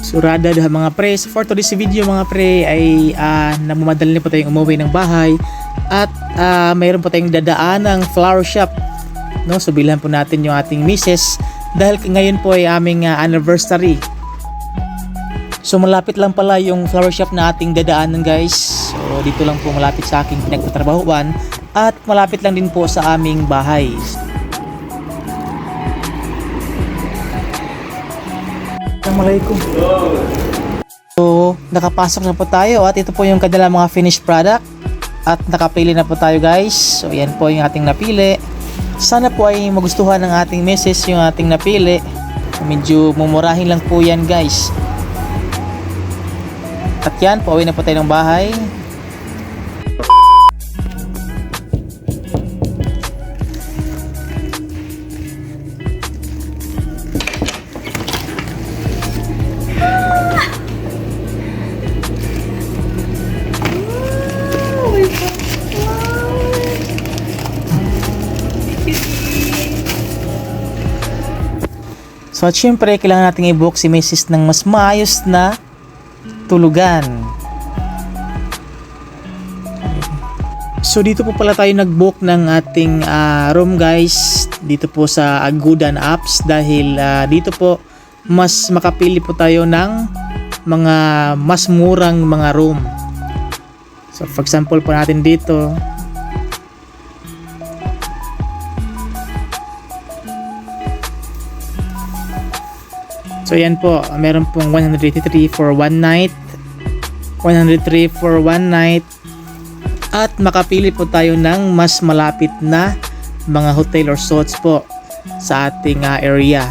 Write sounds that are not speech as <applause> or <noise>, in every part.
Surada dah mga pre. So for today's video mga pre ay uh, namamadali na po tayong umuwi ng bahay at ah, mayroon po tayong dadaan ng flower shop. No, so bilhan po natin yung ating misis dahil ngayon po ay aming ah, anniversary. So malapit lang pala yung flower shop na ating dadaanan guys. So dito lang po malapit sa aking pinagtatrabahuan at malapit lang din po sa aming bahay. Assalamualaikum. So, nakapasok na po tayo at ito po yung kanilang mga finished product at nakapili na po tayo guys. So, yan po yung ating napili. Sana po ay magustuhan ng ating misis yung ating napili. Medyo mumurahin lang po yan guys. At yan, pauwi na po tayo ng bahay. So at syempre, kailangan nating i-book si Mrs. ng mas maayos na tulugan. So dito po pala tayo nag-book ng ating ah, room guys dito po sa Agudan Apps dahil ah, dito po mas makapili po tayo ng mga mas murang mga room. So for example po natin dito So yan po, meron pong 183 for one night, 103 for one night, at makapili po tayo ng mas malapit na mga hotel or resorts po sa ating ah, area.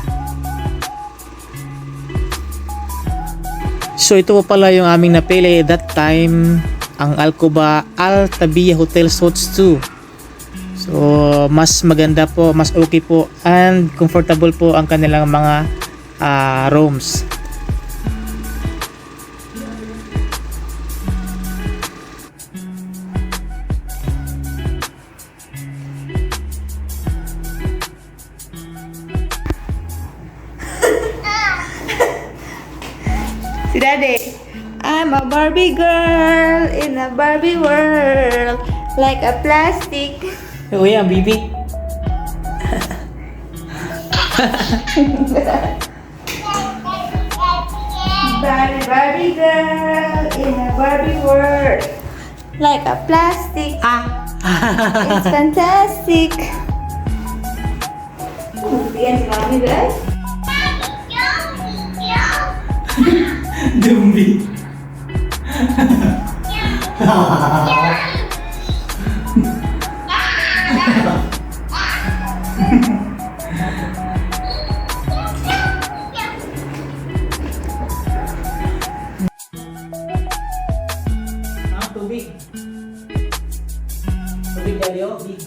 So ito po pala yung aming napili that time, ang Alcoba Altabia Hotel Resorts 2. So mas maganda po, mas okay po and comfortable po ang kanilang mga ah, rooms. Si Daddy. I'm a Barbie girl in a Barbie world. Like a plastic. Uy, ang bibi. <laughs> Barbie, Barbie girl in a Barbie world. Like a plastic. Ah! <laughs> It's fantastic. Bigyan si Mami, guys. Dumbi. Tubig. Tubig oh. Big.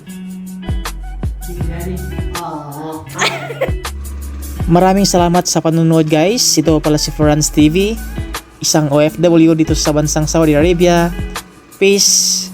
Big daddy. Maraming salamat sa panunood guys. Ito pala si Franz TV, isang OFW dito sa bansang Saudi Arabia. Peace